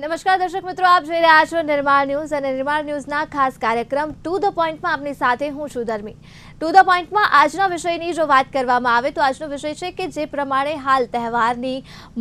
નમસ્કાર દર્શક મિત્રો, આપ જોઈ રહ્યા છો નિર્માણ ન્યૂઝ અને નિર્માણ ન્યૂઝના ખાસ કાર્યક્રમ ટુ ધ પોઈન્ટમાં આપની સાથે હું છું ધર્મી. ટુ ધ પોઈન્ટમાં આજના વિષયની જો વાત કરવામાં આવે તો આજનો વિષય છે કે જે પ્રમાણે હાલ તહેવારની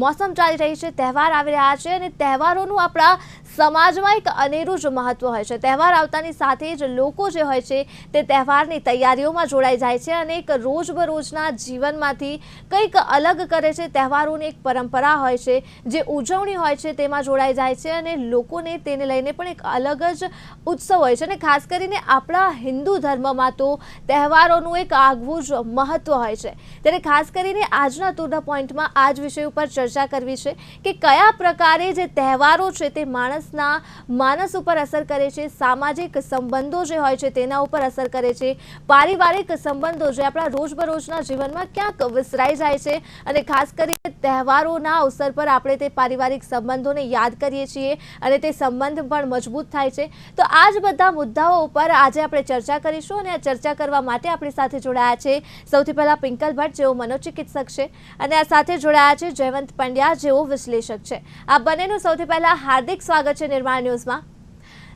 મોસમ ચાલી રહી છે, તહેવાર આવી રહ્યા છે અને તહેવારોનું આપણા સમાજમાં એક અનેરું જ મહત્વ હોય છે. તહેવાર આવતાની સાથે જ લોકો જે હોય છે તે તહેવારની તૈયારીઓમાં જોડાઈ જાય છે અને એક રોજબરોજના જીવનમાંથી કંઈક અલગ કરે છે. તહેવારોની એક પરંપરા હોય છે, જે ઉજવણી હોય છે તેમાં જોડાઈ જાય છે અને લોકોને તેને લઈને પણ એક અલગ જ ઉત્સવ હોય છે અને ખાસ કરીને આપણા હિન્દુ ધર્મમાં તો તહેવારોનું એક આગવું જ મહત્વ હોય છે. ત્યારે ખાસ કરીને આજના ટુ ધ પોઈન્ટમાં આ જ વિષય ઉપર ચર્ચા કરવી છે કે કયા પ્રકારે જે તહેવારો છે તે માણસના માનસ ઉપર અસર કરે છે, સામાજિક સંબંધો જે હોય છે તેના ઉપર અસર કરે છે, પારિવારિક સંબંધો જે આપણા રોજબરોજના જીવનમાં ક્યાંક વિસરાઈ જાય છે અને ખાસ કરીને તહેવારોના અવસર પર આપણે તે પારિવારિક સંબંધોને યાદ કરીએ છીએ અને તે સંબંધ પણ મજબૂત થાય છે. તો આ જ બધા મુદ્દાઓ ઉપર આજે આપણે ચર્ચા કરીશું અને આ ચર્ચા કરવા માટે આપણી સાથે જોડાયા છે સૌથી પહેલાં પિંકલ ભટ્ટ, જેઓ મનોચિકિત્સક છે, અને આ સાથે જોડાયા છે જયવંત પંડ્યા, જેઓ વિશ્લેષક છે. આ બંનેનું સૌથી પહેલાં હાર્દિક સ્વાગત છે નિર્માણ ન્યૂઝમાં.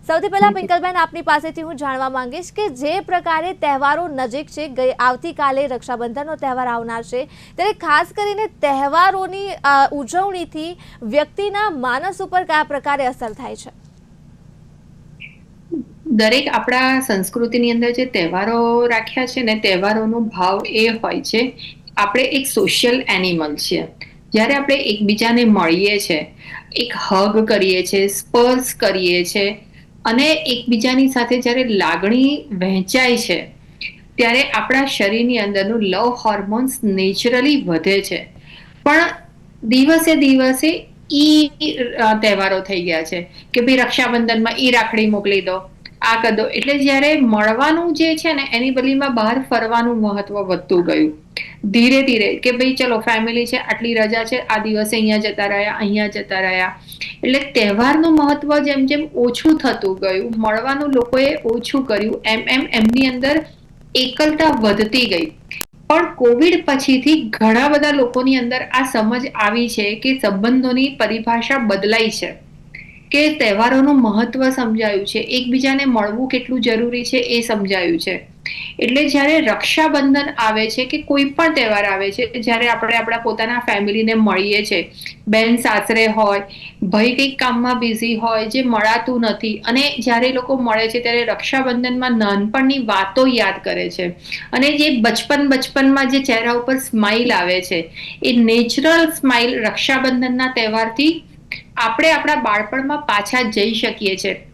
સૌથી પહેલા પિંકલબેન આપની પાસેથી હું જાણવા માંગીશ કે જે પ્રકારે તહેવારો નજીક છે આવતીકાલે રક્ષાબંધનનો તહેવાર આવનાર છે ત્યારે ખાસ કરીને તહેવારોની ઉજવણીથી વ્યક્તિના માનસ ઉપર કયા પ્રકારે અસર થાય છે? દરેક આપણા સંસ્કૃતિની અંદર જે તહેવારો રાખ્યા છે ને તહેવારોનો ભાવ એ હોય છે આપણે એક સોશિયલ એનિમલ છીએ. જ્યારે આપણે એકબીજાને મળીએ છે એક હગ કરીએ છે સ્પર્શ કરીએ છે અને એકબીજાની સાથે જ્યારે લાગણી વહેંચાય છે, ત્યારે આપણા શરીરની અંદરનું લવ હોર્મોન્સ નેચરલી વધે છે. પણ દિવસે દિવસે ઈ તહેવારો થઈ ગયા છે કે ભાઈ રક્ષાબંધનમાં ઈ રાખડી મોકલી દો આ કદો. એટલે જ્યારે મળવાનું જે છે ને, એની બદલીમાં બહાર ફરવાનું મહત્વ વધતું ગયું. ધીરે ધીરે કે ભાઈ ચલો ફેમિલી છે, આટલી રજા છે, આ દિવસે અહીંયા જતા રહ્યા, અહીંયા જતા રહ્યા. એટલે તહેવારનું મહત્વ જેમ જેમ ઓછું થતું ગયું, મળવાનું લોકોએ ઓછું કર્યું, એમ એમ એમની અંદર એકલતા વધતી ગઈ. પણ કોવિડ પછીથી ઘણા બધા લોકોની અંદર આ સમજ આવી છે કે સંબંધોની પરિભાષા બદલાઈ છે. કે તહેવારોનું મહત્વ સમજાયું છે, એકબીજાને મળવું કેટલું જરૂરી છે એ સમજાયું છે. એટલે જ્યારે રક્ષાબંધન આવે છે કે કોઈ પણ તહેવાર આવે છે, જ્યારે આપણે આપણા પોતાના ફેમિલીને મળીએ છે, બેન સાસરે હોય, ભાઈ કંઈક કામમાં બિઝી હોય, જે મળાતું નથી, અને જ્યારે લોકો મળે છે ત્યારે રક્ષાબંધનમાં નાનપણની વાતો યાદ કરે છે, અને જે બચપન બચપનમાં જે ચહેરા ઉપર સ્માઇલ આવે છે, એ નેચરલ સ્માઇલ રક્ષાબંધનના તહેવારથી આપણે આપણા બાળપણમાં પાછા જઈ શકીએ છીએ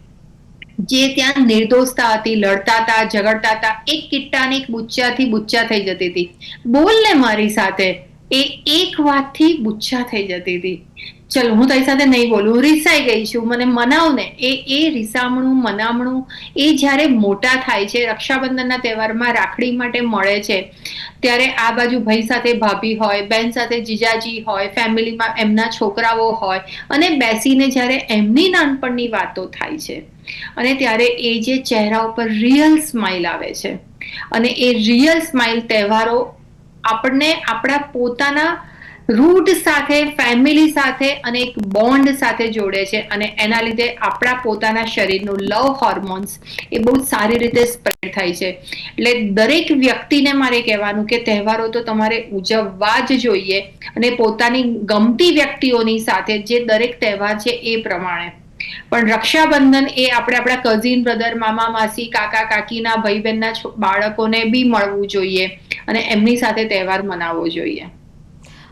જે ત્યાં નિર્દોષતા હતી, લડતા હતા, ઝઘડતા હતા, એક કિટ્ટાને એક બુચ્ચાથી બુચ્ચા થઈ જતી હતી. બોલ ને મારી સાથે. એ એક વાતથી ગુચ્છા થઈ જતી હતી. ચલો, હું તારી સાથે નહીં બોલું, હું રીસાઈ ગઈ છું. મને મનાવ ને. એ એ રીસામણું, મનામણું, એ જ્યારે મોટા થાય છે, રક્ષાબંધનના તહેવારમાં રાખડી માટે મળે છે, ત્યારે આ બાજુ ભાઈ સાથે ભાભી હોય, બેન સાથે જીજાજી હોય, ફેમિલીમાં એમના છોકરાઓ હોય, અને બેસીને જ્યારે એમની નાનપણની વાતો થાય છે, અને ત્યારે એ જે ચહેરા ઉપર રિયલ સ્માઇલ આવે છે, અને એ રિયલ સ્માઇલ તહેવારો આપણને આપણા પોતાના રૂટ સાથે ફેમિલી સાથે અને એક બોન્ડ સાથે જોડે છે અને એના લીધે આપણા પોતાના શરીરનું લવ હોર્મોન્સ એ બહુ સારી રીતે સ્પ્રેડ થાય છે. એટલે દરેક વ્યક્તિને મારે કહેવાનું કે તહેવારો તો તમારે ઉજવવા જ જોઈએ અને પોતાની ગમતી વ્યક્તિઓની સાથે જે દરેક તહેવાર છે એ પ્રમાણે. પણ રક્ષાબંધન એ આપણે આપણા કઝિન બ્રધર મામા, માસી, કાકા, કાકીના ભાઈ બહેનના બાળકોને બી મળવું જોઈએ અને એમની સાથે તહેવાર મનાવવો જોઈએ.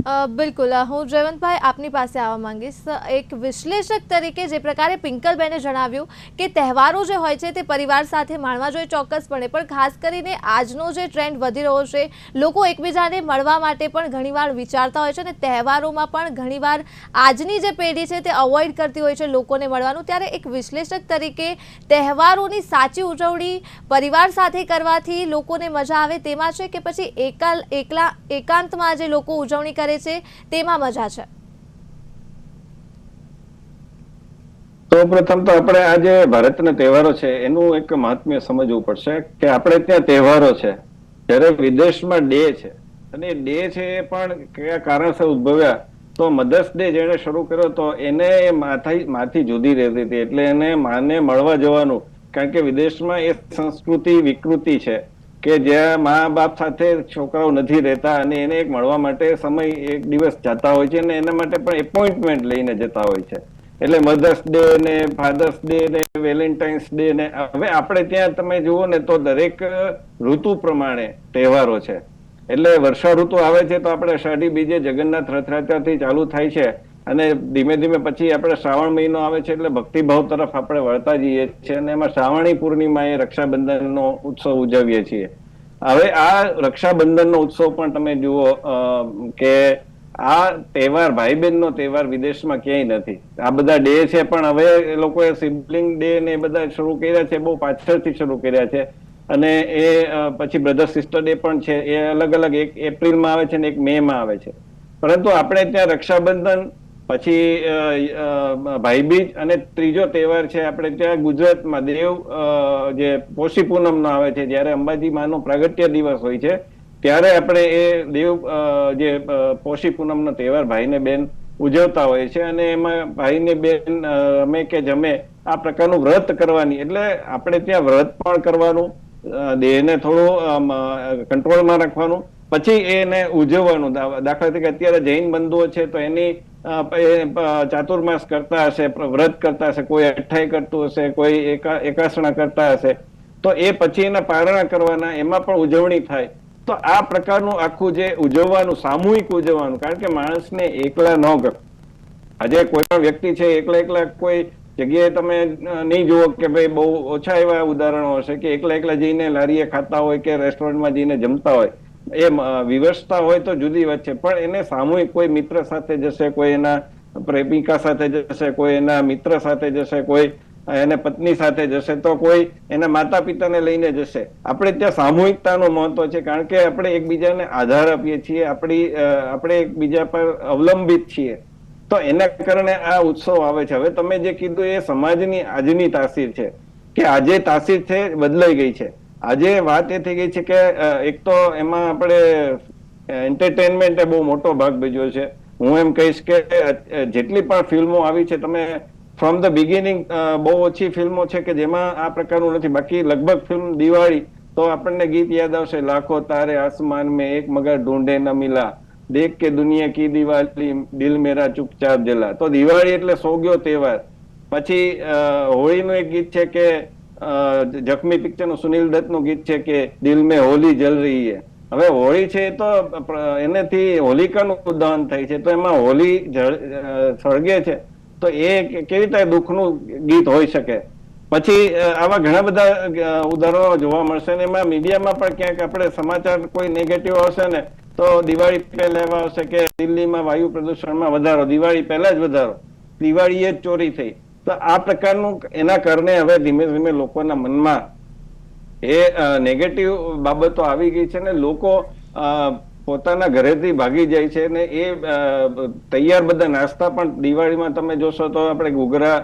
બિલકુલ. હું જયવંતભાઈ આપની પાસે આવવા માંગીશ. એક વિશ્લેષક તરીકે જે પ્રકારે પિંકલબેને જણાવ્યું કે તહેવારો જે હોય છે તે પરિવાર સાથે માણવા જોઈએ ચોક્કસપણે, પણ ખાસ કરીને આજનો જે ટ્રેન્ડ વધી રહ્યો છે, લોકો એકબીજાને મળવા માટે પણ ઘણીવાર વિચારતા હોય છે અને તહેવારોમાં પણ ઘણીવાર આજની જે પેઢી છે તે અવોઇડ કરતી હોય છે લોકોને મળવાનું. ત્યારે એક વિશ્લેષક તરીકે તહેવારોની સાચી ઉજવણી પરિવાર સાથે કરવાથી લોકોને મજા આવે તેમાં છે કે પછી એકાલ, એકલા, એકાંતમાં જે લોકો ઉજવણી કરે છે, તેમાં મજા છે. તો પ્રથમ તો આપણે આ ભારતના તહેવારો છે, એનું એક મહાત્મ્ય સમજવું પડશે કે આપણે ત્યાં તહેવારો છે, જ્યારે વિદેશમાં ડે છે. અને ડે છે એ પણ કયા કારણસર ઉદ્ભવ્યા? તો મધર્સ ડે જેણે શરૂ કર્યો તો એને માથી માથી જુદી રહેતી હતી. એટલે એને માને મળવા જવાનું. કારણ કે વિદેશમાં એ સંસ્કૃતિ વિકૃતિ છે. કે જ્યાં મા બાપ સાથે છોકરાઓ નથી રહેતા અને એને એક મળવા માટે સમય એક દિવસ જતા હોય છે અને એના માટે પણ એપોઇન્ટમેન્ટ લઈને જતા હોય છે. એટલે મધર્સ ડે ને ફાધર્સ ડે ને વેલેન્ટાઇન્સ ડે ને હવે આપણે ત્યાં તમે જુઓ ને તો દરેક ઋતુ પ્રમાણે તહેવારો છે. એટલે વર્ષા ઋતુ આવે છે તો આપણે અષાઢી બીજે જગન્નાથ રથયાત્રાથી ચાલુ થાય છે. અને ધીમે ધીમે પછી આપણે શ્રાવણ મહિનો આવે છે એટલે ભક્તિભાવ તરફ આપણે વળતા જઈએ છીએ અને એમાં શ્રાવણી પૂર્ણિમાએ રક્ષાબંધનનો ઉત્સવ ઉજવીએ છીએ. હવે આ રક્ષાબંધનનો ઉત્સવ પણ તમે જુઓ કે આ તહેવાર ભાઈ બહેનનો તહેવાર વિદેશમાં ક્યાંય નથી. આ બધા ડે છે પણ હવે એ લોકોએ સિમ્પલિંગ ડે ને એ બધા શરૂ કર્યા છે, બહુ પાછળથી શરૂ કર્યા છે. અને એ પછી બ્રધર સિસ્ટર ડે પણ છે, એ અલગ અલગ એક એપ્રિલમાં આવે છે ને એક મે માં આવે છે. પરંતુ આપણે ત્યાં રક્ષાબંધન પછી ભાઈબીજ અને ત્રીજો તહેવાર છે આપણે ત્યાં ગુજરાતમાં દેવ જે પોષી પૂનમનો આવે છે, જ્યારે અંબાજી માનો પ્રાગટ્ય દિવસ હોય છે, ત્યારે આપણે એ દેવ જે પોષી પૂનમનો તહેવાર ભાઈને બેન ઉજવતા હોય છે અને એમાં ભાઈને બેન અમે કે જમે આ પ્રકારનું વ્રત કરવાની. એટલે આપણે ત્યાં વ્રત પણ કરવાનું દેહને થોડું કંટ્રોલમાં રાખવાનું પછી એને ઉજવવાનું. દાખલા તરીકે અત્યારે જૈન બંધુઓ છે તો એની ચાતુર્માસ કરતા હશે વ્રત કરતા હશે, કોઈ અઠાઈ કરતું હશે, કોઈ એકા, એકાસણા કરતા હશે, તો એ પછી એના પારણા કરવાના, એમાં પણ ઉજવણી થાય. તો આ પ્રકારનું આખું જે ઉજવવાનું, સામૂહિક ઉજવવાનું, કારણ કે માણસને એકલા ન ગણ આજે કોઈ પણ વ્યક્તિ છે, એકલા એકલા કોઈ જગ્યાએ તમે નહીં જુઓ કે ભાઈ બહુ ઓછા એવા ઉદાહરણો હશે કે એકલા એકલા જઈને લારીએ ખાતા હોય કે રેસ્ટોરન્ટમાં જઈને જમતા હોય. અ, વિવશતા હોય તો જુદી વાત છે. પણ એને સામૂહિક કોઈ મિત્ર સાથે જશે કોઈ એના પ્રેમિકા સાથે જશે કોઈ એના મિત્ર સાથે જશે કોઈ એને પત્ની સાથે જશે તો કોઈ એના માતા પિતાને લઈને જશે. આપણે ત્યાં સામૂહિકતાનું મહત્વ છે કારણ કે આપણે એકબીજાને આધાર આપીએ છીએ આપણી આપણે એકબીજા પર અવલંબિત છીએ. તો એના કારણે આ ઉત્સવ આવે છે. હવે તમે જે કીધું એ સમાજની આજની તાસીર છે કે આજે તાસીર છે બદલાઈ ગઈ છે. આજે વાત એ થઈ ગઈ છે કે એક તો એમાં આપણે એન્ટરટેનમેન્ટ બહુ મોટો ભાગ ભજ્યો છે. હું એમ કહીશ કે જેટલી પણ ફિલ્મો આવી છે, તમે ફ્રોમ ધ બિગિનિંગ બહુ ઓછી ફિલ્મો છે કે જેમાં આ પ્રકારનું નથી. બાકી લગભગ ફિલ્મ દિવાળી તો આપણને ગીત યાદ આવશે. લાખો તારે આસમાન મેં એક મગર ઢૂંઢે ન મિલા. દેખ કે દુનિયા કી દિવાળી, દિલ મેરા ચૂપચાપ જલા. તો દિવાળી એટલે સોગ્યો તહેવાર. પછી હોળીનું એક ગીત છે કે જખમી પિક્ચરનું સુનિલ દત્તનું ગીત છે કે દિલ મેં હોલી જલ રહી હે. હવે હોળી છે તો એનેથી હોલિકાનું ઉદાહરણ થાય છે. તો એમાં હોલી સળગે છે. તો એ કેવી રીતે દુઃખનું ગીત હોઈ શકે? પછી આવા ઘણા બધા ઉદાહરણો જોવા મળશે ને એમાં મીડિયામાં પણ ક્યાંક આપણે સમાચાર કોઈ નેગેટિવ આવશે ને, તો દિવાળી પહેલા એવા આવશે કે દિલ્હીમાં વાયુ પ્રદૂષણમાં વધારો, દિવાળી પહેલા જ વધારો. દિવાળીએ જ ચોરી થઈ. તો આ પ્રકારનું એના કારણે હવે ધીમે ધીમે લોકોના મનમાં એ નેગેટિવ બાબતો આવી ગઈ છે ને લોકો પોતાના ઘરેથી ભાગી જાય છે ને એ તૈયાર બધા નાસ્તા પણ દિવાળીમાં તમે જોશો તો આપણે ઘૂઘરા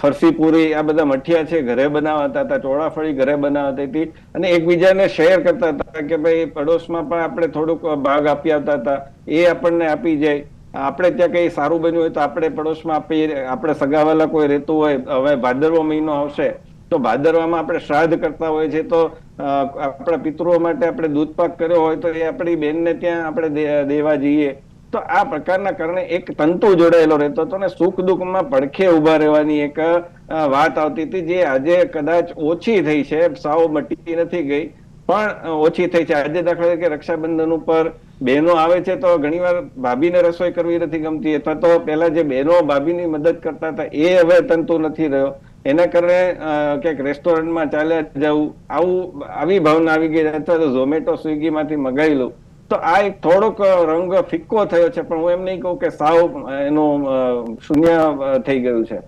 ફરસી પૂરી આ બધા મઠિયા છે ઘરે બનાવતા હતા, ચોળાફળી ઘરે બનાવતી હતી અને એકબીજાને શેર કરતા હતા કે ભાઈ, પડોશમાં પણ આપણે થોડુંક ભાગ આપી આવતા હતા એ આપણને આપી જાય. આપણે ત્યાં કઈ સારું બન્યું હોય તો આપણે પડોશમાં આપીએ, આપણે સગાવાલા કોઈ રહેતું હોય, હવે ભાદરવો મહિનો આવશે, તો ભાદરવામાં આપણે શ્રાદ્ધ કરતા હોય છે, તો આપણા પિતૃઓ માટે આપણે દૂધપાક કર્યો હોય તો એ આપણી બેનને ત્યાં આપણે દેવા જઈએ. તો આ પ્રકારના કારણે એક તંતુ જોડાયેલો રહેતો હતો અને સુખ દુઃખમાં પડખે ઊભા રહેવાની એક વાત આવતી હતી, જે આજે કદાચ ઓછી થઈ છે, સાવ મટી નથી ગઈ. પણ ઓછી થઈ છે. આજે દાખલા તરીકે રક્ષાબંધન ઉપર બહેનો આવે છે તો ઘણીવાર ભાભીને રસોઈ કરવી નથી ગમતી. અથવા તો પહેલા જે બહેનો ભાભીની મદદ કરતા હતા, એ હવે તંતુ નથી રહ્યો. એના કારણે ક્યાંક રેસ્ટોરન્ટમાં ચાલ્યા જવું, આવું, આવી ભાવના આવી ગઈ. અથવા તો ઝોમેટો સ્વિગીમાંથી મગાવી લઉં. તો આ એક થોડોક રંગ ફિક્કો થયો છે, પણ હું એમ નહીં કહું કે સાવ એનું શૂન્ય થઈ ગયું છે.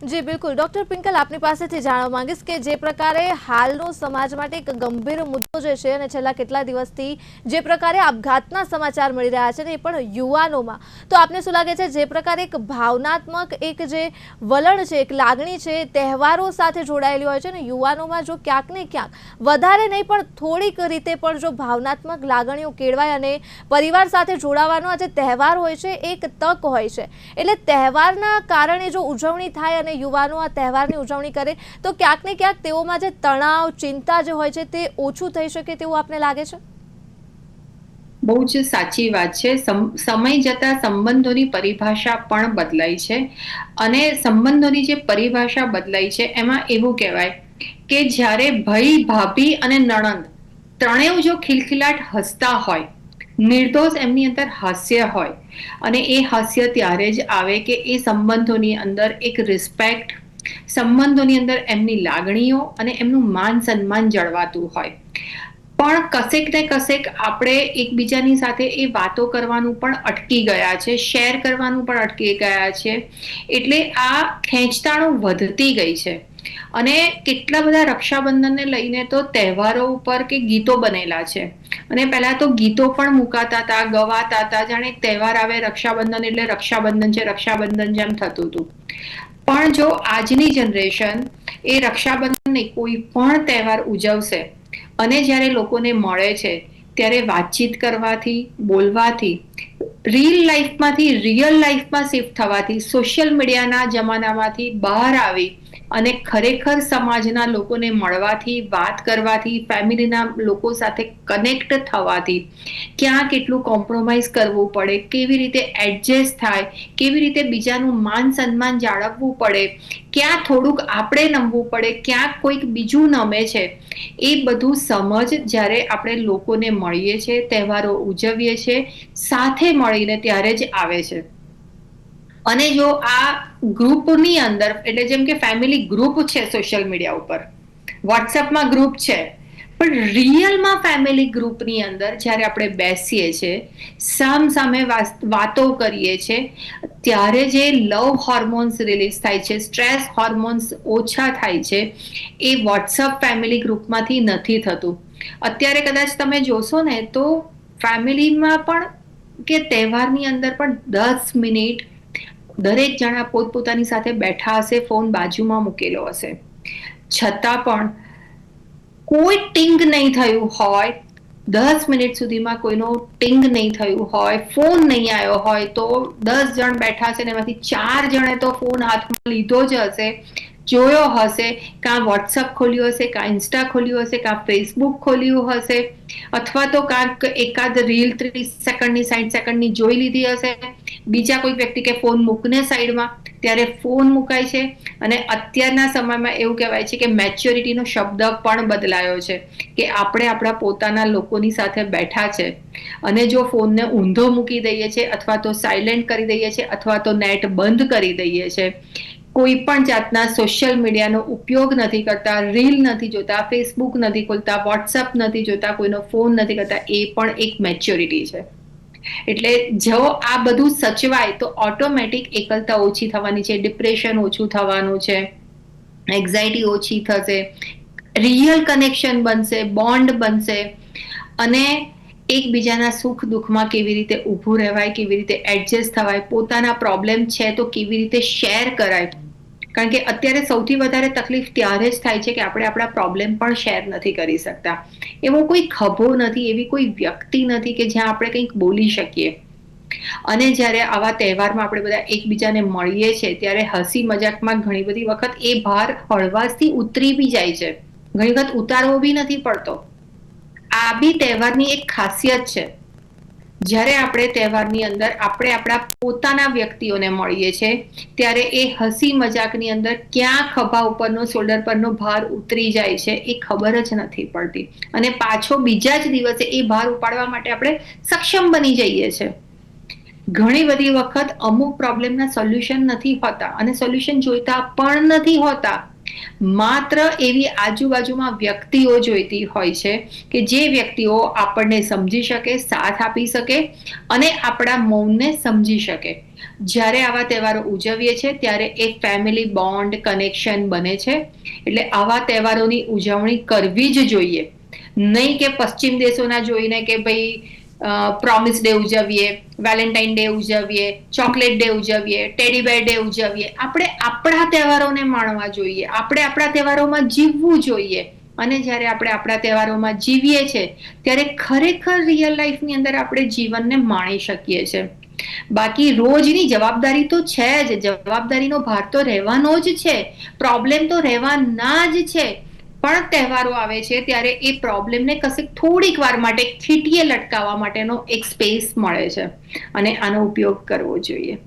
જી, બિલકુલ. ડોક્ટર પિંકલ આપની પાસેથી જાણવા માંગીશ કે જે પ્રકારે હાલનો સમાજ માટે એક ગંભીર મુદ્દો જે છે અને છેલ્લા કેટલા દિવસથી જે પ્રકારે આપઘાતના સમાચાર મળી રહ્યા છે ને એ પણ યુવાનોમાં. તો આપને શું લાગે છે, જે પ્રકારે એક ભાવનાત્મક એક જે વલણ છે, એક લાગણી છે, તહેવારો સાથે જોડાયેલી હોય છે ને યુવાનોમાં જો ક્યાંક ને ક્યાંક વધારે નહીં, પણ થોડીક રીતે પણ જો ભાવનાત્મક લાગણીઓ કેળવાય અને પરિવાર સાથે જોડાવાનો આ જે તહેવાર હોય છે, એક તક હોય છે. એટલે તહેવારના કારણે જો ઉજવણી થાય અને યુવાનો આ તહેવારની ઉજવણી કરે, તો ક્યાંક ને ક્યાંક તેઓમાં જે તણાવ, ચિંતા જે હોય છે તે ઓછું થઈ શકે તેવું આપને લાગે છે? બહુ જ સાચી વાત છે. સમય જતા સંબંધોની પરિભાષા પણ બદલાઈ છે અને સંબંધોની જે પરિભાષા બદલાઈ છે એમાં એવું કહેવાય કે જ્યારે ભાઈ, ભાભી અને નણંદ ત્રણેય જો ખિલખિલાટ હસતા હોય નિર્દોષ એમની અંદર હાસ્ય હોય. અને એ હાસ્ય ત્યારે જ આવે કે એ સંબંધોની અંદર એક રિસ્પેક્ટ સંબંધોની અંદર એમની લાગણીઓ અને એમનું માન સન્માન જળવાતું હોય. પણ કશેક ને કશેક આપણે એકબીજાની સાથે એ વાતો કરવાનું પણ અટકી ગયા છે શેર કરવાનું પણ અટકી ગયા છે. એટલે આ ખેંચતાણો વધતી ગઈ છે. અને કેટલા બધા રક્ષાબંધનને લઈને તો તહેવારો ઉપર કે ગીતો બનેલા છે. અને પહેલા તો ગીતો પણ મુકાતા હતા, ગવાતા હતા, જાણે તહેવાર આવે, રક્ષાબંધન એટલે રક્ષાબંધન છે, રક્ષાબંધન જેમ થતું હતું. પણ જો આજની જનરેશન એ રક્ષાબંધનને કોઈ પણ તહેવાર ઉજવશે અને જ્યારે લોકોને મળે છે, ત્યારે વાતચીત કરવાથી, બોલવાથી રીલ લાઈફમાંથી રિયલ લાઈફમાં શિફ્ટ થવાથી સોશિયલ મીડિયાના જમાનામાંથી બહાર આવી અને ખરેખર સમાજના લોકોને મળવાથી, વાત કરવાથી, ફેમિલીના લોકો સાથે કનેક્ટ થવાથી ક્યાં કેટલું કોમ્પ્રોમાઇઝ કરવું પડે, કેવી રીતે એડજસ્ટ થાય, કેવી રીતે બીજાનું માન સન્માન જાળવવું પડે, ક્યાં થોડુંક આપણે નમવું પડે ક્યાંક કોઈક બીજું નમે છે, એ બધું સમજ જ્યારે આપણે લોકોને મળીએ છીએ, તહેવારો ઉજવીએ છીએ, સાથે મળીને ત્યારે જ આવે છે. અને જો આ ગ્રુપની અંદર, એટલે જેમ કે ફેમિલી ગ્રુપ છે સોશિયલ મીડિયા ઉપર વોટ્સએપમાં ગ્રુપ છે, પણ રિયલમાં ફેમિલી ગ્રુપની અંદર જ્યારે આપણે બેસીએ છીએ સામ સામે વાતો કરીએ છીએ, ત્યારે જે લવ હોર્મોન્સ રિલીઝ થાય છે સ્ટ્રેસ હોર્મોન્સ ઓછા થાય છે, એ વોટ્સઅપ ફેમિલી ગ્રુપમાંથી નથી થતું. અત્યારે કદાચ તમે જોશો ને, તો ફેમિલીમાં પણ કે તહેવારની અંદર પણ દસ મિનિટ દરેક જણા પોતપોતાની સાથે બેઠા હશે, ફોન બાજુમાં મૂકેલો હશે. છતાં પણ કોઈ ટિંગ નહીં થયું હોય, દસ મિનિટ સુધીમાં કોઈનો ટિંગ નહીં થયું હોય, ફોન નહીં આવ્યો હોય, તો દસ જણ બેઠા છે ને એમાંથી ચાર જણે તો ફોન હાથમાં લીધો જ હશે. જોયો હશે, કાં વોટ્સઅપ ખોલ્યું હશે, કાં ઇન્સ્ટા ખોલ્યું હશે, કાં ફેસબુક ખોલ્યું હશે, અથવા તો કાંક એકાદ રીલ ત્રીસ સેકન્ડની સાઠ સેકન્ડની જોઈ લીધી હશે. બીજા કોઈ વ્યક્તિ કે ફોન મૂકને સાઈડમાં, ત્યારે ફોન મુકાય છે. અને અત્યારના સમયમાં એવું કહેવાય છે કે મેચ્યોરિટીનો શબ્દ પણ બદલાયો છે, કે આપણે આપણા પોતાના લોકોની સાથે બેઠા છે. અને જો ફોનને ઊંધો મૂકી દઈએ છીએ અથવા તો સાયલેન્ટ કરી દઈએ છીએ અથવા તો નેટ બંધ કરી દઈએ છીએ કોઈ પણ જાતના સોશિયલ મીડિયાનો ઉપયોગ નથી કરતા રીલ નથી જોતા ફેસબુક નથી ખોલતા વોટ્સઅપ નથી જોતા, કોઈનો ફોન નથી કરતા, એ પણ એક મેચ્યોરિટી છે. એટલે જો આ બધું સચવાય તો ઓટોમેટિક એકલતા ઓછી થવાની છે ડિપ્રેશન ઓછું થવાનું છે એન્ઝાયટી ઓછી થશે રિયલ કનેક્શન બનશે બોન્ડ બનશે, અને એકબીજાના સુખ દુઃખમાં કેવી રીતે ઊભું રહેવાય, કેવી રીતે એડજસ્ટ થવાય, પોતાના પ્રોબ્લેમ છે તો કેવી રીતે શેર કરાય કારણ કે અત્યારે સૌથી વધારે તકલીફ ત્યારે જ થાય છે કે આપણે આપણા પ્રોબ્લેમ પણ શેર નથી કરી શકતા. એવો કોઈ ખભો નથી, એવી કોઈ વ્યક્તિ નથી કે જ્યાં આપણે કંઈક બોલી શકીએ. અને જ્યારે આવા તહેવારમાં આપણે બધા એકબીજાને મળીએ છીએ, ત્યારે હસી મજાકમાં ઘણી બધી વખત એ ભાર હળવાશથી ઉતરી બી જાય છે. ઘણી વખત ઉતારવો બી નથી પડતો. આ બી તહેવારની એક ખાસિયત છે. જ્યારે આપણે તહેવારની અંદર આપણે આપણા પોતાના વ્યક્તિઓને મળીએ છીએ, ત્યારે એ હસી મજાકની અંદર ક્યાં ખભા ઉપરનો શોલ્ડર પરનો ભાર ઉતરી જાય છે એ ખબર જ નથી પડતી. અને પાછો બીજા જ દિવસે એ ભાર ઉપાડવા માટે આપણે સક્ષમ બની જઈએ છીએ ઘણી બધી વખત અમુક પ્રોબ્લેમના સોલ્યુશન નથી હોતા અને સોલ્યુશન જોઈતા પણ નથી હોતા. માત્ર એવી આજુબાજુમાં વ્યક્તિઓ જોઈતી હોય છે કે જે વ્યક્તિઓ આપણને સમજી શકે, સાથ આપી શકે અને આપણા મૌનને સમજી શકે. જ્યારે આવા તહેવારો ઉજવીએ છીએ, ત્યારે એક ફેમિલી બોન્ડ કનેક્શન બને છે. એટલે આવા તહેવારોની ઉજવણી કરવી જ જોઈએ. નહીં કે પશ્ચિમ દેશોના જોઈને કે ભાઈ પ્રોમિસ ડે ઉજવીએ વેલેન્ટાઇન ડે ઉજવીએ ચોકલેટ ડે ઉજવીએ ટેડીબેર ડે ઉજવીએ. આપણે આપણા તહેવારોને માણવા જોઈએ. આપણે આપણા તહેવારોમાં જીવવું જોઈએ. અને જ્યારે આપણે આપણા તહેવારોમાં જીવીએ છીએ ત્યારે ખરેખર રિયલ લાઈફની અંદર આપણે જીવનને માણી શકીએ છીએ બાકી રોજની જવાબદારી તો છે જ. જવાબદારીનો ભાર તો રહેવાનો જ છે. પ્રોબ્લેમ તો રહેવાના જ છે. પણ તહેવારો આવે છે ત્યારે એ પ્રોબ્લેમને કશે થોડીક વાર માટે ખીટીએ લટકાવવા માટેનો એક સ્પેસ મળે છે. અને આનો ઉપયોગ કરવો જોઈએ.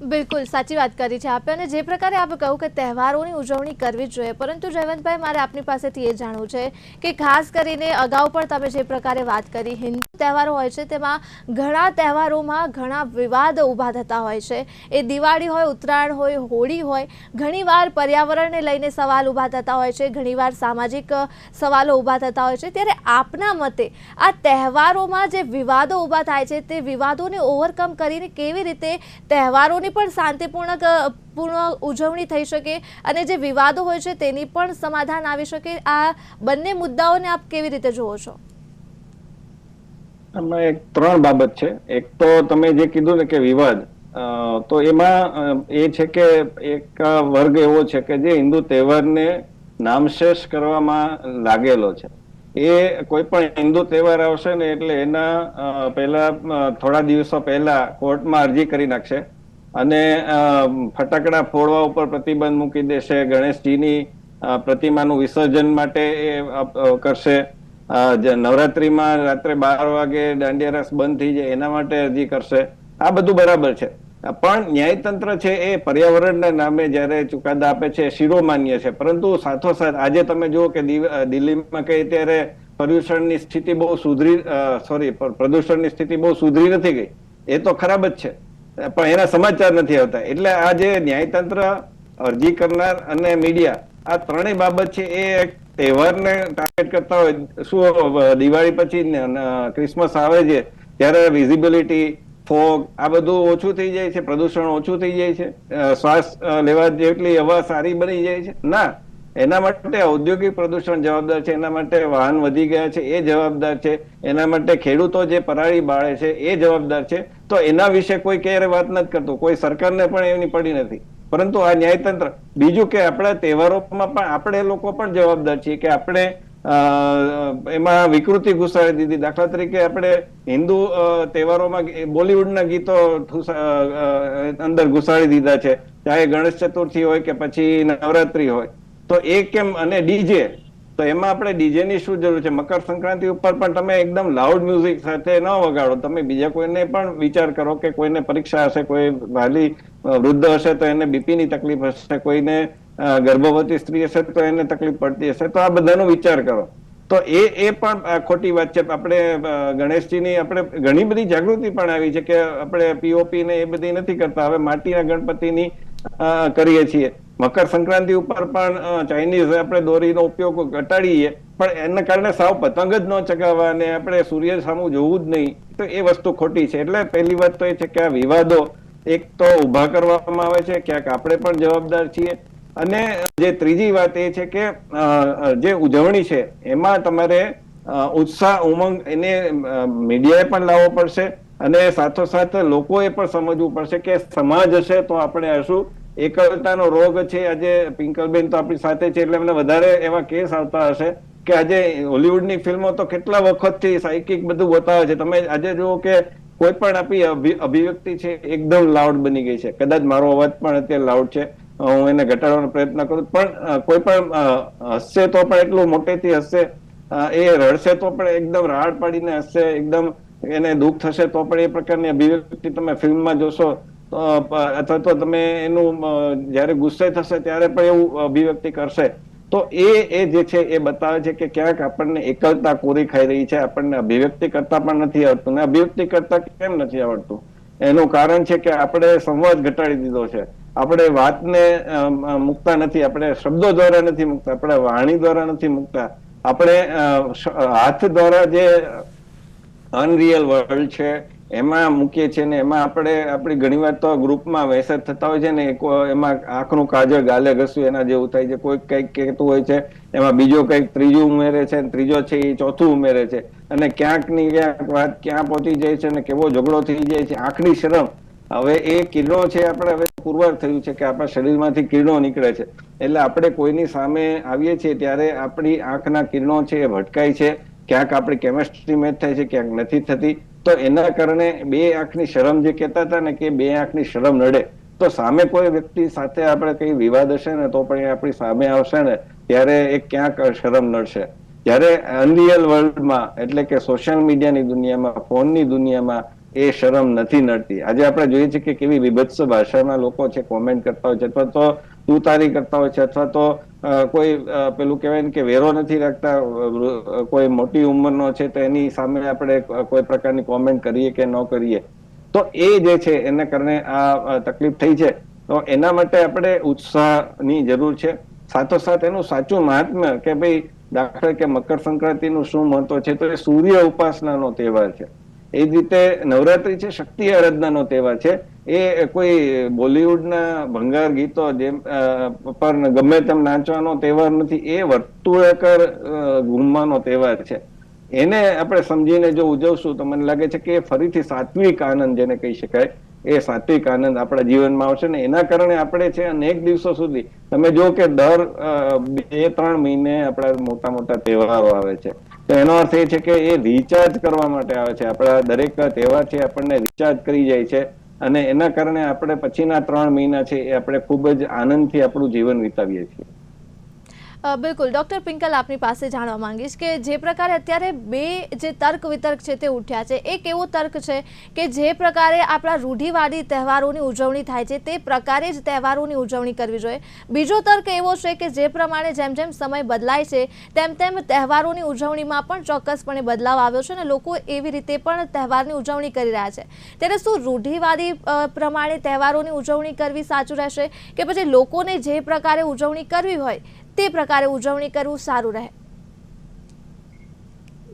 બિલકુલ, સાચી વાત કરી છે આપે. અને જે પ્રકારે આપે કહ્યું કે તહેવારોની ઉજવણી કરવી જોઈએ, પરંતુ જયવંતભાઈ, મારે આપની પાસેથી એ જાણવું છે કે ખાસ કરીને અગાઉ પણ તમે જે પ્રકારે વાત કરી, હિન્દુ તહેવારો હોય છે, તેમાં ઘણા તહેવારોમાં ઘણા વિવાદ ઊભા થતા હોય છે. એ દિવાળી હોય, ઉત્તરાયણ હોય, હોળી હોય, ઘણીવાર પર્યાવરણને લઈને સવાલ ઊભા થતા હોય છે, ઘણીવાર સામાજિક સવાલો ઊભા થતા હોય છે. ત્યારે આપના મતે આ તહેવારોમાં જે વિવાદો ઊભા થાય છે, તે વિવાદોને ઓવરકમ કરીને કેવી રીતે તહેવારોની પણ શાંતિપૂર્ણક પૂર્ણ ઉજવણી થઈ શકે અને જે વિવાદો હોય છે તેની પણ સમાધાન આવી શકે. આ બંને મુદ્દાઓને આપ કેવી રીતે જુઓ છો? એક ત્રણ બાબત છે. એક તો તમે જે કીધું ને કે વિવાદ તો એમાં એ છે કે એક વર્ગ એવો છે કે જે હિન્દુ તહેવારને નામશેષ કરવામાં લાગેલો છે. એ કોઈ પણ હિન્દુ તહેવાર આવશે ને એટલે એના પહેલા થોડા દિવસો પહેલા કોર્ટમાં અરજી કરી નાખશે. અને ફટાકડા ફોડવા ઉપર પ્રતિબંધ મૂકી દેશે. ગણેશજીની પ્રતિમાનું વિસર્જન માટે એ કરશે. નવરાત્રીમાં રાત્રે બાર વાગે દાંડિયા રસ બંધ થઈ જાય એના માટે અરજી કરશે. આ બધું બરાબર છે. પણ ન્યાયતંત્ર છે એ પર્યાવરણના નામે જ્યારે ચુકાદા આપે છે શિરોમાન્ય છે. પરંતુ સાથોસાથ આજે તમે જુઓ કે દિલ્હીમાં કઈ ત્યારે પ્રદૂષણની સ્થિતિ બહુ સુધરી સોરી પ્રદૂષણની સ્થિતિ બહુ સુધરી નથી ગઈ. એ તો ખરાબ જ છે. પણ એના સમાચાર નથી આવતા. એટલે આ જે ન્યાયતંત્ર અરજી કરનાર અને મીડિયા, આ ત્રણેય બાબત છે એ એક તહેવારને ટાર્ગેટ કરતા હોય. શું દિવાળી પછી ક્રિસમસ આવે છે, ત્યારે વિઝિબિલિટી ફોગ આ બધું ઓછું થઈ જાય છે, પ્રદૂષણ ઓછું થઈ જાય છે. શ્વાસ લેવા જેટલી હવા સારી બની જાય છે. ના એના માટે ઔદ્યોગિક પ્રદૂષણ જવાબદાર છે, એના માટે વાહન વધી ગયા છે, એ જવાબદાર છે, એના માટે ખેડૂતો જે પરાળી બાળે છે, એ જવાબદાર છે. તો એના વિશે કોઈ ક્યારે વાત નથી કરતું, કોઈ સરકારને પણ એની પડી નથી. પરંતુ આ ન્યાયતંત્ર, બીજું કે આપણા તહેવારોમાં પણ આપણે લોકો પણ જવાબદાર છીએ કે આપણે એમાં વિકૃતિ ઘુસાડી દીધી. દાખલા તરીકે આપણે હિન્દુ તહેવારોમાં બોલિવૂડના ગીતો અંદર ઘુસાડી દીધા છે. ચાહે ગણેશ ચતુર્થી હોય કે પછી નવરાત્રી હોય. તો એ કેમ અને ડીજે? તો એમાં આપણે ડીજે ની શું જરૂર છે? મકર સંક્રાંતિ ઉપર પણ તમે એકદમ લાઉડ મ્યુઝિક સાથે ન વગાડો. તમે બીજા કોઈને પણ વિચાર કરો કે કોઈને પરીક્ષા હશે, કોઈ વાલી વૃદ્ધ હશે તો એને બીપી ની તકલીફ હશે, કોઈને ગર્ભવતી સ્ત્રી હશે તો એને તકલીફ પડતી હશે. તો આ બધાનો વિચાર કરો. તો એ એ પણ ખોટી વાત છે. આપણે ગણેશજીની આપણે ઘણી બધી જાગૃતિ પણ આવી છે કે આપણે પીઓપી ને એ બધી નથી કરતા. હવે માટીના ગણપતિની કરીએ છીએ. મકર સંક્રાંતિ ઉપર પણ ચાઇનીઝ આપણે દોરીનો ઉપયોગ ઘટાડીએ, પણ એના કારણે સાવ પતંગ જ ન ચગાવવા અને આપણે સૂર્ય સામું જોવું જ નહીં. તો એ વસ્તુ ખોટી છે. એટલે પહેલી વાત તો એ છે કે આ વિવાદો એક તો ઊભા કરવામાં આવે છે, ક્યાંક આપણે પણ જવાબદાર છીએ. અને જે ત્રીજી વાત એ છે કે જે ઉજવણી છે, એમાં તમારે ઉત્સાહ, ઉમંગ એને મીડિયાએ પણ લાવવો પડશે અને સાથોસાથ લોકોએ પણ સમજવું પડશે કે સમાજ હશે તો આપણે હશું. એકલતાનો રોગ છે. આજે પિંકલબેન તો આપણી સાથે છે એટલે એમને વધારે એવા કેસ આવતા હશે કે આજે હોલિવૂડની ફિલ્મો તો કેટલા વખતથી સાયકિક બધું બતાવે છે. તમે આજે જુઓ કે કોઈ પણ આપણી અભિ- અભિવ્યક્તિ છે એકદમ લાઉડ બની ગઈ છે. કદાચ મારો અવાજ પણ અત્યારે લાઉડ છે. હું એને ઘટાડવાનો પ્રયત્ન કરું પણ કોઈ પણ હસશે તો પણ એટલું મોટેથી હસશે એ રડશે તો પણ એકદમ રાડ પાડીને હસશે એકદમ એને દુઃખ થશે તો પણ એ પ્રકારની અભિવ્યક્તિ તમે ફિલ્મમાં જોશો અથવા તો તમે એનું જ્યારે ગુસ્સે થશે ત્યારે પણ એવું અભિવ્યક્તિ કરશે. તો એ એ જે છે, એ બતાવે છે કે ક્યાંક આપણને એકલતા કોરી ખાઈ રહી છે. આપણને અભિવ્યક્તિ કરતા પણ નથી આવડતું ને અભિવ્યક્તિ કરતા કેમ નથી આવડતું? એનું કારણ છે કે આપણે સંવાદ ઘટાડી દીધો છે. આપણે વાતને મૂકતા નથી. આપણે શબ્દો દ્વારા નથી મૂકતા. આપણે વાણી દ્વારા નથી મૂકતા. આપણે હાથ દ્વારા જે અનરિયલ વર્લ્ડ છે એમાં મૂકીએ છીએ ને એમાં આપણે આપણી ઘણી વાર તો ગ્રુપમાં મેસેજ થતા હોય છે ને એમાં આંખનું કાજળ ગાલે ઘસવું એના જેવું થાય છે. કોઈક કંઈક કહેતું હોય છે, એમાં બીજો કંઈક ત્રીજું ઉમેરે છે ત્રીજો છે એ ચોથું ઉમેરે છે. અને ક્યાંકની ક્યાંક વાત ક્યાં પહોંચી જાય છે અને કેવો ઝઘડો થઈ જાય છે, આંખની શરમ. હવે એ કિરણો છે આપણે હવે પુરવાર થયું છે કે આપણા શરીરમાંથી કિરણો નીકળે છે. એટલે આપણે કોઈની સામે આવીએ છીએ ત્યારે આપણી આંખના કિરણો છે એ ભટકાય છે. ક્યાંક આપણી કેમેસ્ટ્રી મેચ થાય છે, ક્યાંક નથી થતી. તો એના કારણે બે આંખની શરમ જે કહેતા હતા ને કે બે આંખની શરમ નડે, તો સામે કોઈ વ્યક્તિ સાથે આપણે કઈ વિવાદ હશે ને તો પણ એ આપણી સામે આવશે ને, ત્યારે એ ક્યાંક શરમ નડશે. જ્યારે અનરિયલ વર્લ્ડમાં એટલે કે સોશિયલ મીડિયાની દુનિયામાં ફોનની દુનિયામાં એ શરમ નથી નડતી. આજે આપણે જોઈએ છીએ કે કેવી વિભત્સ ભાષામાં લોકો છે કોમેન્ટ કરતા હોય છે. અથવા તો તુતારી કરતા હોય છે અથવા તો કોઈ પેલું કહેવાય ને કે વેરો નથી રાખતા કોઈ મોટી ઉંમરનો છે તો એની સામે આપણે કોઈ પ્રકારની કોમેન્ટ કરીએ કે ન કરીએ. તો એ જે છે એના કારણે આ તકલીફ થઈ છે. તો એના માટે આપણે ઉત્સાહની જરૂર છે. સાથોસાથ એનું સાચું મહાત્મ્ય કે ભાઈ દાખલા કે મકર સંક્રાંતિનું શું મહત્વ છે તો એ સૂર્ય ઉપાસનાનો તહેવાર છે. એ જ રીતે નવરાત્રી છે, શક્તિ આરાધનાનો તહેવાર છે. એ કોઈ બોલિવૂડના ભંગાર ગીતો જેમ પર ગમે તેમ નાચવાનો તહેવાર નથી, એ વર્તુળાકાર ઘૂમવાનો તહેવાર છે. એને આપણે સમજીને જો ઉજવશું તો મને લાગે છે કે ફરીથી સાત્વિક આનંદ જેને કહી શકાય, એ સાત્વિક આનંદ આપણા જીવનમાં આવશે ને એના કારણે આપણે છે અનેક દિવસો સુધી, તમે જો કે દર બે ત્રણ મહિને આપણા મોટા મોટા તહેવારો આવે છે. એનો અર્થ એ છે કે એ રિચાર્જ કરવા માટે આવે છે. આપણા દરેક તહેવાર છે આપણને રિચાર્જ કરી જાય છે અને એના કારણે આપણે પછીના ત્રણ મહિના છે એ આપણે ખૂબ જ આનંદથી આપણું જીવન વિતાવીએ છીએ. બિલકુલ. ડૉક્ટર પિંકલ આપની પાસે જાણવા માંગીશ કે જે પ્રકારે અત્યારે બે જે તર્ક વિતર્ક છે તે ઉઠ્યા છે, એક એવો તર્ક છે કે જે પ્રકારે આપણા રૂઢિવાદી તહેવારોની ઉજવણી થાય છે તે પ્રકારે જ તહેવારોની ઉજવણી કરવી જોઈએ. બીજો તર્ક એવો છે કે જે પ્રમાણે જેમ જેમ સમય બદલાય છે, તેમ તેમ તહેવારોની ઉજવણીમાં પણ ચોક્કસપણે બદલાવ આવ્યો છે અને લોકો એવી રીતે પણ તહેવારની ઉજવણી કરી રહ્યા છે. ત્યારે શું રૂઢિવાદી પ્રમાણે તહેવારોની ઉજવણી કરવી સાચું રહેશે? કે પછી લોકોને જે પ્રકારે ઉજવણી કરવી હોય તે પ્રકારે ઉજવણી કરવું સારું રહે.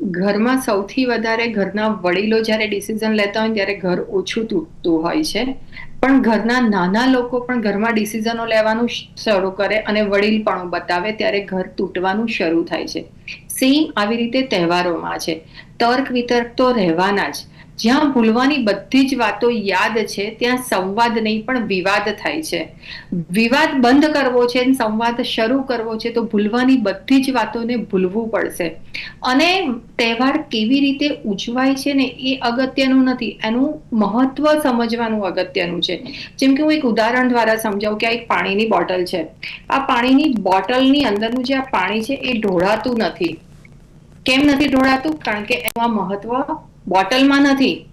ઘરમાં સૌથી વધારે ઘરના વડીલો જ્યારે ડિસિઝન લેતા હોય ત્યારે ઘર ઓછું તૂટતું હોય છે. પણ ઘરના નાના લોકો પણ ઘરમાં ડિસિઝનો લેવાનું શરૂ કરે અને વડીલપણું બતાવે ત્યારે ઘર તૂટવાનું શરૂ થાય છે. સેમ આવી રીતે તહેવારોમાં છે. તર્ક વિતર્ક તો રહેવાના જ. જ્યાં ભૂલવાની બધી જ વાતો યાદ છે, ત્યાં સંવાદ નહીં, પણ વિવાદ થાય છે. વિવાદ બંધ કરવો છે સંવાદ શરૂ કરવો છે, તો ભૂલવાની બધી જ વાતોને ભૂલવું પડશે. અને તહેવાર કેવી રીતે ઉજવાય છે ને, એ અગત્યનું નથી. એનું મહત્વ સમજવાનું અગત્યનું છે. જેમ કે હું એક ઉદાહરણ દ્વારા સમજાવું કે આ એક પાણીની બોટલ છે. આ પાણીની બોટલની અંદરનું જે આ પાણી છે, એ ઢોળાતું નથી. કેમ નથી ઢોળાતું? કારણ કે એમાં મહત્વ બોટલમાં નથી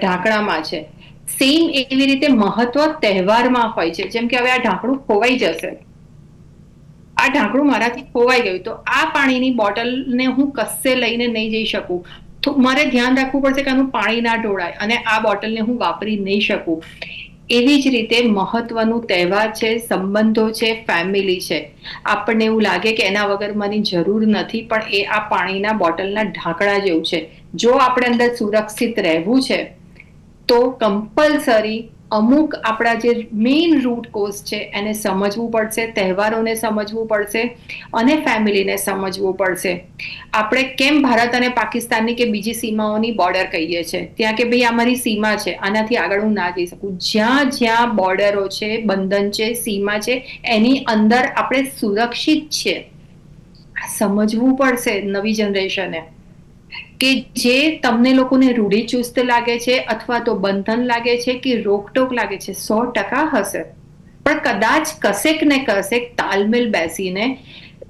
ઢાંકણામાં છે. સેમ એવી રીતે મહત્વ તહેવારમાં હોય છે. જેમ કે હવે આ ઢાંકણું ખોવાઈ જશે. આ ઢાંકણું મારાથી ખોવાઈ ગયું. તો આ પાણીની બોટલને હું કશે લઈને નહીં જઈ શકું. તો મારે ધ્યાન રાખવું પડશે કે આનું પાણી ના ઢોળાય અને આ બોટલને હું વાપરી નહીં શકું. એવી જ રીતે મહત્વનું તહેવાર છે, સંબંધો છે ફેમિલી છે. આપણને એવું લાગે કે એના વગર મને જરૂર નથી, પણ એ આ પાણીના બોટલના ઢાંકણા જેવું છે. જો આપણે અંદર સુરક્ષિત રહેવું છે, તો કમ્પલસરી અમુક આપણા જે મેઇન રૂટ કોઝ છે, એને સમજવું પડશે, તહેવારોને સમજવું પડશે અને ફેમિલીને સમજવું પડશે. આપણે કેમ ભારત અને પાકિસ્તાનની કે બીજી સીમાઓની બોર્ડર કહીએ છીએ ત્યાં કે ભાઈ આ મારી સીમા છે, આનાથી આગળ હું ના જઈ શકું. જ્યાં જ્યાં બોર્ડરો છે, બંધન છે, સીમા છે, એની અંદર આપણે સુરક્ષિત છે. સમજવું પડશે નવી જનરેશને કે જે તમને લોકોને રૂઢિચુસ્ત લાગે છે અથવા તો બંધન લાગે છે કે રોકટોક લાગે છે, સો ટકા હશે. પણ કદાચ કશેક ને કશેક તાલમેલ બેસીને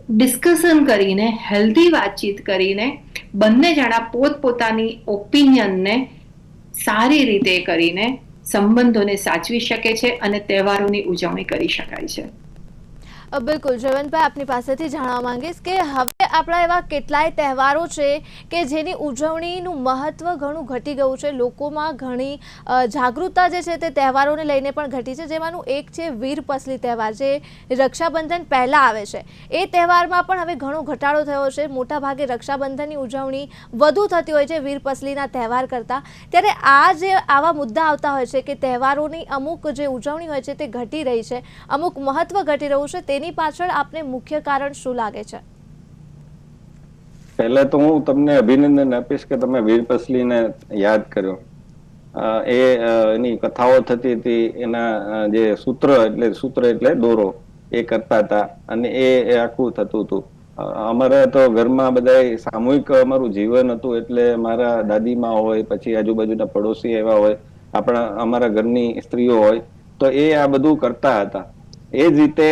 ડિસ્કશન કરીને હેલ્ધી વાતચીત કરીને, બંને જણા પોતપોતાની ઓપિનિયનને સારી રીતે કરીને સંબંધોને સાચવી શકે છે અને તહેવારોની ઉજવણી કરી શકાય છે. બિલકુલ, જવનભાઈ આપની પાસેથી જાણવા માંગીશ કે હવે આપણા એવા કેટલાય તહેવારો છે કે જેની ઉજવણીનું મહત્વ ઘણું ઘટી ગયું છે. લોકોમાં ઘણી જાગૃતતા જે છે તે તહેવારોને લઈને પણ ઘટી છે. જેમાંનું એક છે વીર પસલી તહેવાર જે રક્ષાબંધન પહેલાં આવે છે. એ તહેવારમાં પણ હવે ઘણો ઘટાડો થયો છે. મોટાભાગે રક્ષાબંધનની ઉજવણી વધુ થતી હોય છે વીર પસલીના તહેવાર કરતાં. ત્યારે આ જે આવા મુદ્દા આવતા હોય છે કે તહેવારોની અમુક જે ઉજવણી હોય છે તે ઘટી રહી છે, અમુક મહત્વ ઘટી રહ્યું છે, તેની પાછળ આપને મુખ્ય કારણ શું લાગે છે? પહેલા તો હું તમને અભિનંદન આપીશ કે તમે વીર યાદ કર્યો. એ એની કથાઓ થતી હતી, એના જે સૂત્ર એટલે સૂત્ર એટલે દોરો, એ કરતા હતા અને એ આખું થતું હતું. અમારે તો ઘરમાં બધા સામૂહિક અમારું જીવન હતું એટલે મારા દાદીમાં હોય, પછી આજુબાજુના પડોશી એવા હોય, આપણા, અમારા ઘરની સ્ત્રીઓ હોય, તો એ આ બધું કરતા હતા. એ જ રીતે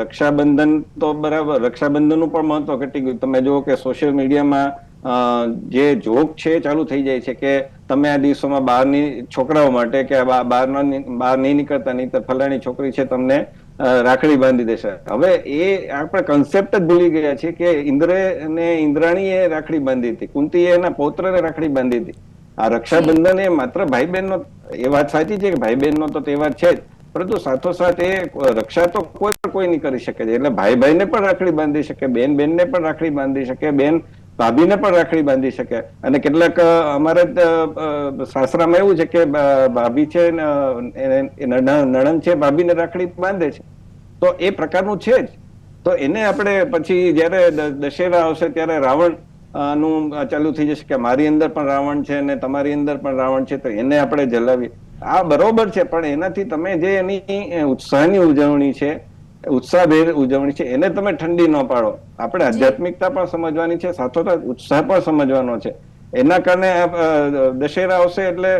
રક્ષાબંધન તો બરાબર, રક્ષાબંધનનું પણ મહત્વ ઘટી ગયું. તમે જુઓ કે સોશિયલ મીડિયામાં જે જોક છે ચાલુ થઈ જાય છે કે તમે આ દિવસોમાં બહારની છોકરાઓ માટે કે બહારના બહાર નહીં નીકળતા, નહીં તો ફલાણી છોકરી છે તમને રાખડી બાંધી દેશે. હવે એ આપણે કન્સેપ્ટ જ ભૂલી ગયા છે કે ઇન્દ્ર ને ઇન્દ્રાણીએ રાખડી બાંધી હતી. કુંતીએ એના પૌત્રને રાખડી બાંધી હતી. આ રક્ષાબંધન એ માત્ર ભાઈ બહેનનો એ વાત સાચી છે કે ભાઈ બહેનનો તો તહેવાર છે જ. પરંતુ સાથોસાથ એ રક્ષા તો કોઈ કોઈ નહીં કરી શકે છે. એટલે ભાઈ ભાઈને પણ રાખડી બાંધી શકે બેન બેનને પણ રાખડી બાંધી શકે, બેન ભાભીને પણ રાખડી બાંધી શકે. અને કેટલાક અમારે સાસરામાં એવું છે કે ભાભી છે નણંદ છે ભાભીને રાખડી બાંધે છે. તો એ પ્રકારનું છે જ. તો એને આપણે પછી જયારે દશેરા આવશે ત્યારે રાવણનું ચાલુ થઈ જશે કે મારી અંદર પણ રાવણ છે અને તમારી અંદર પણ રાવણ છે, તો એને આપણે જલાવીએ. આ બરોબર છે પણ એનાથી તમે જે એની ઉત્સાહની ઉજવણી છે ઉત્સાહભેર ઉજવણી છે એને તમે ઠંડી ન પાડો. આપણે આધ્યાત્મિકતા પણ સમજવાની છે સાથોસાથ ઉત્સાહ પણ સમજવાનો છે. એના કારણે દશેરા આવશે એટલે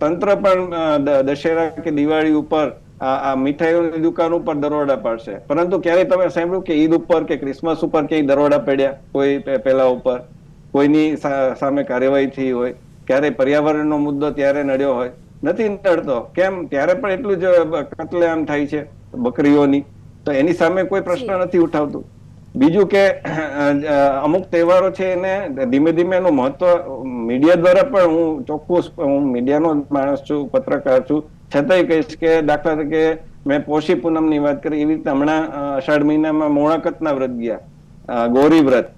તંત્ર પણ દશેરા કે દિવાળી ઉપર આ આ મીઠાઈઓની દુકાન ઉપર દરોડા પાડશે. પરંતુ ક્યારે તમે સાંભળ્યું કે ઈદ ઉપર કે ક્રિસમસ ઉપર ક્યાંય દરોડા પડ્યા? કોઈ પેલા ઉપર? કોઈની સામે કાર્યવાહી થઈ હોય? ક્યારે પર્યાવરણનો મુદ્દો ત્યારે નડ્યો હોય? નથી નડતો કેમ? ત્યારે પણ એટલું જ કતલેઆમ થાય છે બકરીઓની. તો એની સામે કોઈ પ્રશ્ન નથી ઉઠાવતું. બીજું કે અમુક તહેવારો છે એને ધીમે ધીમે એનું મહત્વ મીડિયા દ્વારા પણ હું ચોખ્ખું હું મીડિયાનો માણસ છું પત્રકાર છું. છતાંય કહીશ કે દાખલા તરીકે મેં પોષી પૂનમની વાત કરી. એવી રીતે હમણાં અષાઢ મહિનામાં મોણાકતના વ્રત ગયા. ગોરી ગૌરી વ્રત.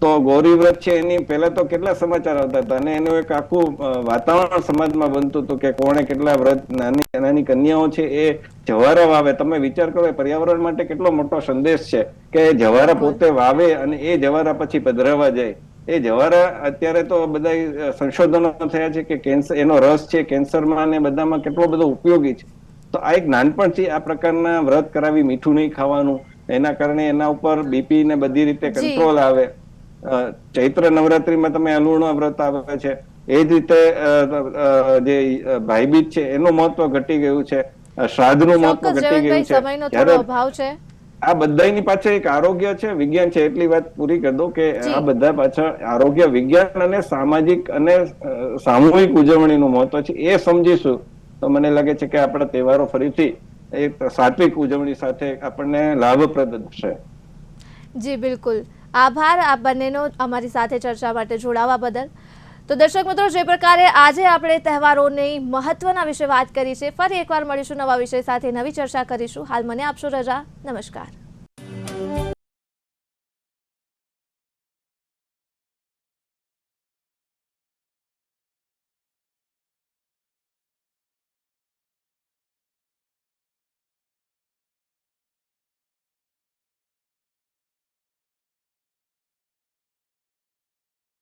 તો ગૌરી વ્રત છે એની પહેલા તો કેટલા સમાચાર આવતા હતા? અને એનું એક આખું વાતાવરણ સમાજમાં બનતું હતું કે કોણે કેટલા વ્રત નાની નાની કન્યાઓ છે એ જવારા વાવે. તમે વિચાર કરો એ પર્યાવરણ માટે કેટલો મોટો સંદેશ છે કે જવારા પોતે વાવે અને એ જવારા પછી પધરાવા જાય. એ જવારા અત્યારે તો બધા સંશોધનો થયા છે કે કેન્સર એનો રસ છે કેન્સરમાં અને બધામાં કેટલો બધો ઉપયોગી છે. તો આ એક નાનપણથી આ પ્રકારના વ્રત કરાવી મીઠું નહીં ખાવાનું એના કારણે એના ઉપર બીપી ને બધી રીતે કંટ્રોલ આવે. ચૈત્ર નવરાત્રીમાં તમે અલુણો વ્રત આવે છે. એ જ રીતે જે ભાઈબીજ છે એનું મહત્વ ઘટી ગયું છે. શ્રાદ્ધ શ્રાદ્ધનું મહત્વ ઘટી ગયું છે. સમયનો અભાવ છે. આ બધાની પાછળ એક આરોગ્ય છે વિજ્ઞાન છે એટલી વાત પૂરી કરી દઉં કે આ બધા પાછળ આરોગ્ય વિજ્ઞાન અને સામાજિક અને સામૂહિક ઉજવણીનું મહત્વ છે. એ સમજીશું તો મને લાગે છે કે આપણા તહેવારો ફરીથી એક સાત્વિક ઉજવણી સાથે આપણને લાભપ્રદ થશે. જી બિલકુલ. આભાર. આપ બંનેનો અમારી સાથે ચર્ચા માટે જોડાવા બદલ. તો દર્શક મિત્રો, જે પ્રકારે આજે આપણે તહેવારોની મહત્વના વિશે વાત કરી છે, ફરી એકવાર મળીશું નવા વિષય સાથે, નવી ચર્ચા કરીશું. હાલ મને આપશો રજા. નમસ્કાર.